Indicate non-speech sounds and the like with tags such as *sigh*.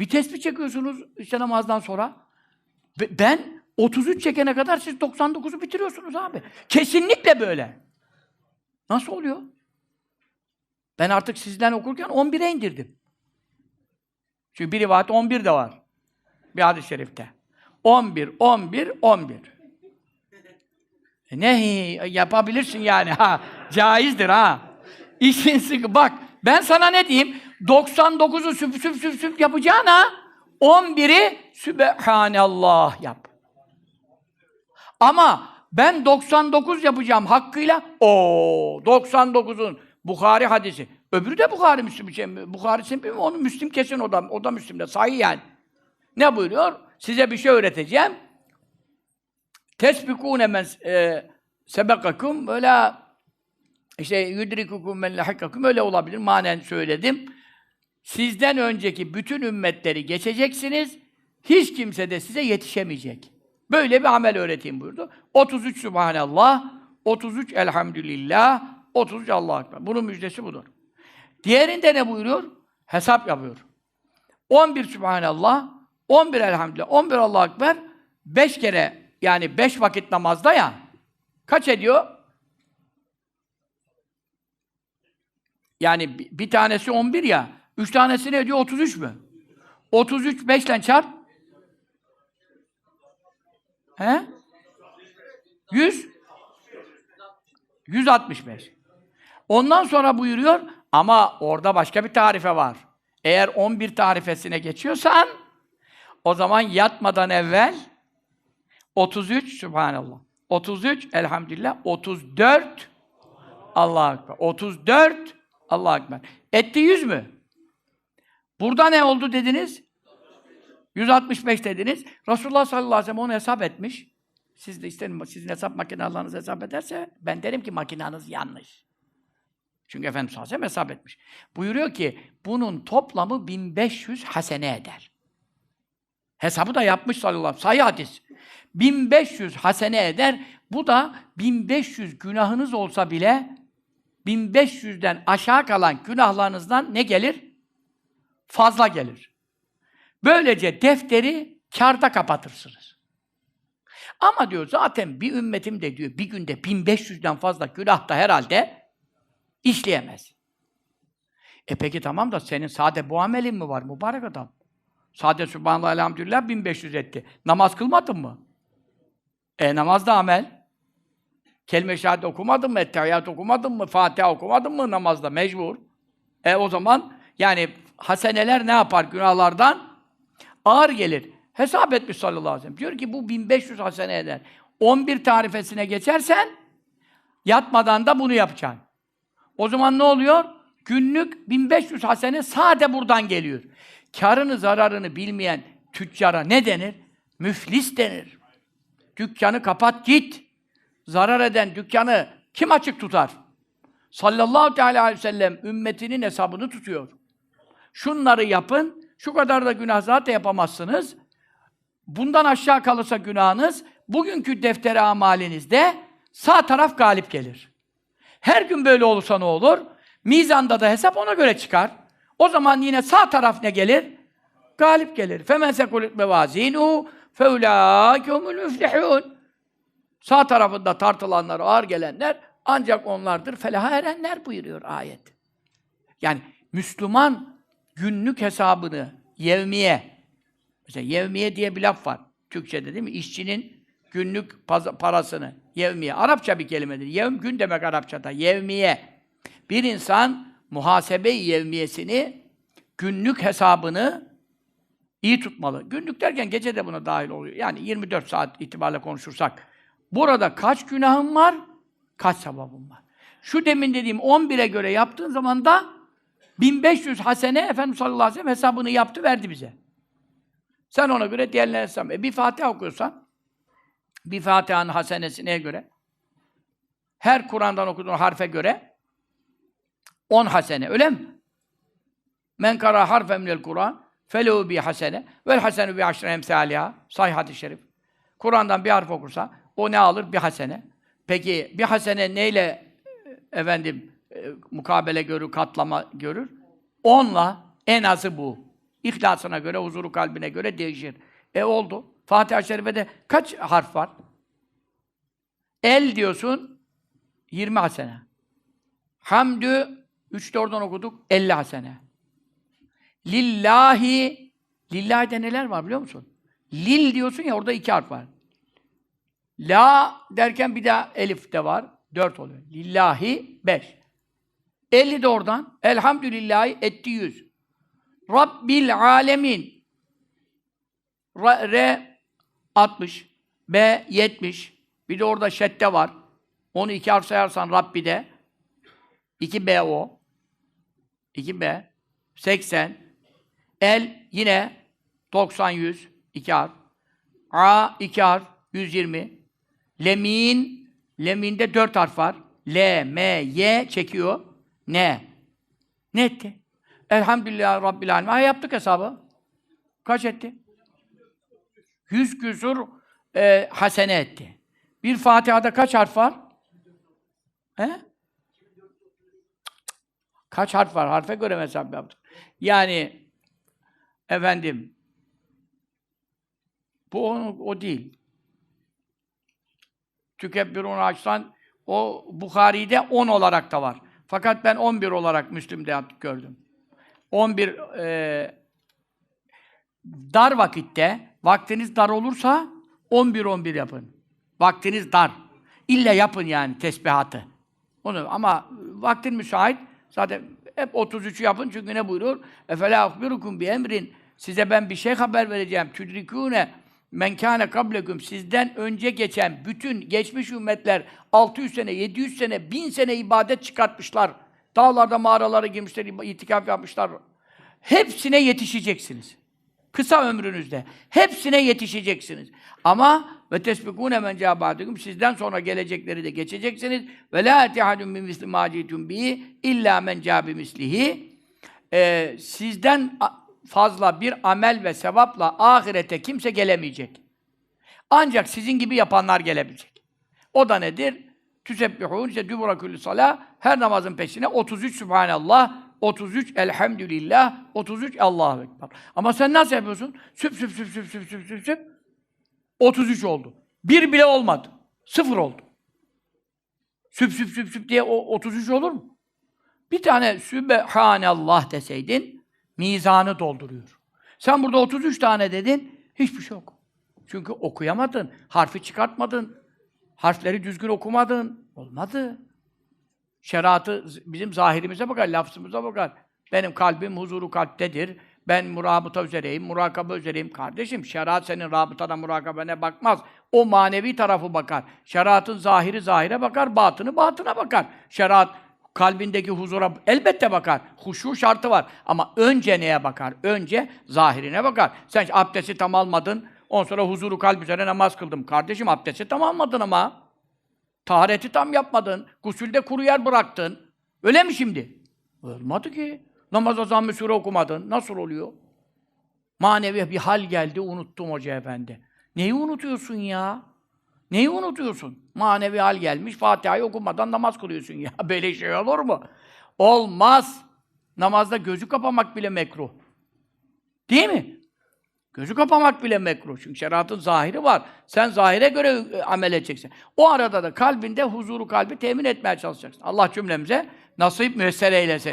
Bir tespih çekiyorsunuz işte namazdan sonra. Be- Ben 33 çekene kadar siz 99'u bitiriyorsunuz abi. Kesinlikle böyle. Nasıl oluyor? Ben artık sizden okurken 11'e indirdim. Çünkü bir rivayet 11 de var. Bir hadis-i şerifte. 11, 11, 11. E ne yapabilirsin yani ha. Caizdir ha. İşin sıkı. Bak ben sana ne diyeyim? 99'u süp süp süp süp yapacağına 11'i Sübhanallah yap. Ama ben 99 yapacağım hakkıyla. O 99'un Bukhari hadisi. Öbürü de Bukhari Müslim şey, Bukhari Müslim onu Müslim kesin o da o da Müslim'de sahih yani. Ne buyuruyor? Size bir şey öğreteceğim. Tesbikûne men e, sebekakum böyle işte yudrikukum men lahikakum öyle olabilir. Manen söyledim. Sizden önceki bütün ümmetleri geçeceksiniz. Hiç kimse de size yetişemeyecek. Böyle bir amel öğreteyim buyurdu. 33 Subhanallah, 33 Elhamdülillah, 33 Allahu Ekber. Bunun müjdesi budur. Diğerinde ne buyuruyor? Hesap yapıyor. 11 Subhanallah, 11 Elhamdülillah, 11 Allahu Ekber, 5 kere yani 5 vakit namazda ya kaç ediyor? Yani bi- bir tanesi 11 ya, 3 tanesi ne ediyor? 33 mü? 33 5 ile çarp. He? 100 165. Ondan sonra buyuruyor ama orada başka bir tarife var. Eğer 11 tarifesine geçiyorsan o zaman yatmadan evvel 33 Subhanallah. 33 Elhamdülillah. 34 Allahu Ekber. 34 Allahu Ekber. Etti 100 mü? Burada ne oldu dediniz? 165 dediniz. Resulullah sallallahu aleyhi ve sellem onu hesap etmiş. Siz de isterim sizin hesap makineleriniz hesap ederse ben derim ki makinanız yanlış. Çünkü Efendimiz sallallahu aleyhi ve sellem hesap etmiş. Buyuruyor ki bunun toplamı 1500 hasene eder. Hesabı da yapmış sallallahu aleyhi ve sellem. Sahih hadis. 1500 hasene eder. Bu da 1500 günahınız olsa bile 1500'den aşağı kalan günahlarınızdan ne gelir? Fazla gelir. Böylece defteri karda kapatırsınız. Ama diyor zaten bir ümmetim de diyor bir günde 1500'den fazla günah da herhalde işleyemez. E peki tamam da senin sade bu amelin mi var mübarek adam? Sade Sübhanallah elhamdülillah 1500 etti. Namaz kılmadın mı? E namaz da amel. Kelime-i şehadet okumadın mı? Ettehiyyat okumadın mı? Fatiha okumadın mı namazda? Mecbur. E o zaman yani haseneler ne yapar günahlardan? Ağır gelir. Hesap etmiş sallallahu aleyhi ve sellem. Diyor ki bu 1500 hasene eder. 11 tarifesine geçersen yatmadan da bunu yapacaksın. O zaman ne oluyor? Günlük 1500 hasene sade buradan geliyor. Karını zararını bilmeyen tüccara ne denir? Müflis denir. Dükkanı kapat git. Zarar eden dükkanı kim açık tutar? Sallallahu teala aleyhi ve sellem ümmetinin hesabını tutuyor Şunları yapın, şu kadar da günah zaten yapamazsınız. Bundan aşağı kalırsa günahınız, bugünkü deftere amalinizde sağ taraf galip gelir. Her gün böyle olursa ne olur? Mizanda da hesap ona göre çıkar. O zaman yine sağ taraf ne gelir? Galip gelir. فَمَنْ سَكُلُتْ مَوَازِينُهُ فَاُولَٰئِكَ هُمُ الْمُفْلِحُونَ Sağ tarafında tartılanlar, ağır gelenler ancak onlardır felaha erenler buyuruyor ayet. Yani Müslüman günlük hesabını yevmiye mesela yevmiye diye bir laf var Türkçe'de değil mi? İşçinin günlük parasını yevmiye. Arapça bir kelimedir. Yevm gün demek Arapçada. Yevmiye. Bir insan muhasebe-i yevmiyesini günlük hesabını iyi tutmalı. Günlük derken gece de buna dahil oluyor. Yani 24 saat itibariyle konuşursak. Burada kaç günahım var, kaç sevabım var. Şu demin dediğim 11'e göre yaptığın zaman da 1500 hasene Efendimiz sallallahu aleyhi ve sellem hesabını yaptı, verdi bize. Sen ona göre diğerlerine hesap. E bir Fatiha okuyorsan, bir Fatiha'nın hasenesine göre, her Kur'an'dan okuduğun harfe göre 10 hasene, öyle mi? Men kara harfen minel Kur'an felehu bi hasene vel hasenu bi aşre emsaliha. Sahih hadis-i şerif. Kur'an'dan bir harf okursa o ne alır? Bir hasene. Peki bir hasene neyle e, efendim e, mukabele görür, katlama görür? Onla en azı bu. İhlasına göre, huzuru kalbine göre değişir. E oldu. Fatiha-i Şerife'de kaç harf var? El diyorsun 20 hasene. Hamdü 3 de oradan okuduk 50 hasene. Lillahi Lillahi'de neler var biliyor musun? Lil diyorsun ya orada iki harf var. La derken bir daha elif de var. Dört oluyor. Lillahi beş. Elli de oradan. Elhamdülillahi etti yüz. Rabbil alemin. Ra, re 60. B 70. Bir de orada şedde var. Onu iki harf sayarsan Rabbi'de. 2 B o. 2 B. 80. El yine 90 100 iki harf. A iki harf 120. Lemin leminde dört harf var. L, M, Y çekiyor. Ne? Ne etti? Elhamdülillah Rabbil Alemin. Ha, yaptık hesabı. Kaç etti? Yüz küsur e, hasene etti. Bir Fatiha'da kaç harf var? He? Kaç harf var? Harfe göre hesap yaptık. Yani efendim bu o, o değil. Tükebbirun açsan o Bukhari'de 10 olarak da var. Fakat ben 11 olarak Müslim'de gördüm. 11 e, dar vakitte vaktiniz dar olursa 11 11 yapın. Vaktiniz dar. İlle yapın yani tesbihatı. Onu ama vaktin müsait zaten hep 33'ü yapın çünkü ne buyuruyor? Efela akbirukum bi emrin size ben bir şey haber vereceğim. Tudrikune men kâne kablekum sizden önce geçen bütün geçmiş ümmetler 600 sene, 700 sene, 1000 sene ibadet çıkartmışlar. Dağlarda mağaralara girmişler, itikaf yapmışlar. Hepsine yetişeceksiniz. Kısa ömrünüzde. Hepsine yetişeceksiniz. Ama ve tesbikûne men câbâdüküm sizden sonra gelecekleri de geçeceksiniz. Ve lâ etihadun min misli mâcîtun bihi illâ men câbi mislihi. Ee, sizden fazla bir amel ve sevapla ahirete kimse gelemeyecek. Ancak sizin gibi yapanlar gelebilecek. O da nedir? Tüsebbihûn, işte dübura küllü salâ, her namazın peşine 33 Sübhanallah, 33 Elhamdülillah, 33 Allahu Ekber. Ama sen nasıl yapıyorsun? Süp süp süp süp süp süp süp süp. 33 oldu. Bir bile olmadı. Sıfır oldu. Süp süp süp süp diye o 33 olur mu? Bir tane Sübhanallah deseydin, mizanı dolduruyor. Sen burada 33 tane dedin, hiçbir şey yok. Çünkü okuyamadın, harfi çıkartmadın, harfleri düzgün okumadın. Olmadı. Şeriatı bizim zahirimize bakar, lafzımıza bakar. Benim kalbim huzuru kalptedir. Ben murabıta üzereyim, murakaba üzereyim. Kardeşim, şeriat senin rabıtana, murakabene bakmaz. O manevi tarafı bakar. Şeriatın zahiri zahire bakar, batını batına bakar. Şeriat kalbindeki huzura elbette bakar. Huşu şartı var. Ama önce neye bakar? Önce zahirine bakar. Sen abdesti tam almadın, ondan sonra huzuru kalp üzere namaz kıldım. Kardeşim abdesti tam almadın ama. Tahareti tam yapmadın. Gusülde kuru yer bıraktın. Öyle mi şimdi? Olmadı ki. Namaza zamm-ı sure okumadın. Nasıl oluyor? Manevi bir hal geldi, unuttum hoca efendi. Neyi unutuyorsun ya? Neyi unutuyorsun? Manevi hal gelmiş, Fatiha'yı okumadan namaz kılıyorsun ya. *laughs* Böyle şey olur mu? Olmaz. Namazda gözü kapamak bile mekruh. Değil mi? Gözü kapamak bile mekruh. Çünkü şeriatın zahiri var. Sen zahire göre e, amel edeceksin. O arada da kalbinde huzuru kalbi temin etmeye çalışacaksın. Allah cümlemize nasip müessere eylesin.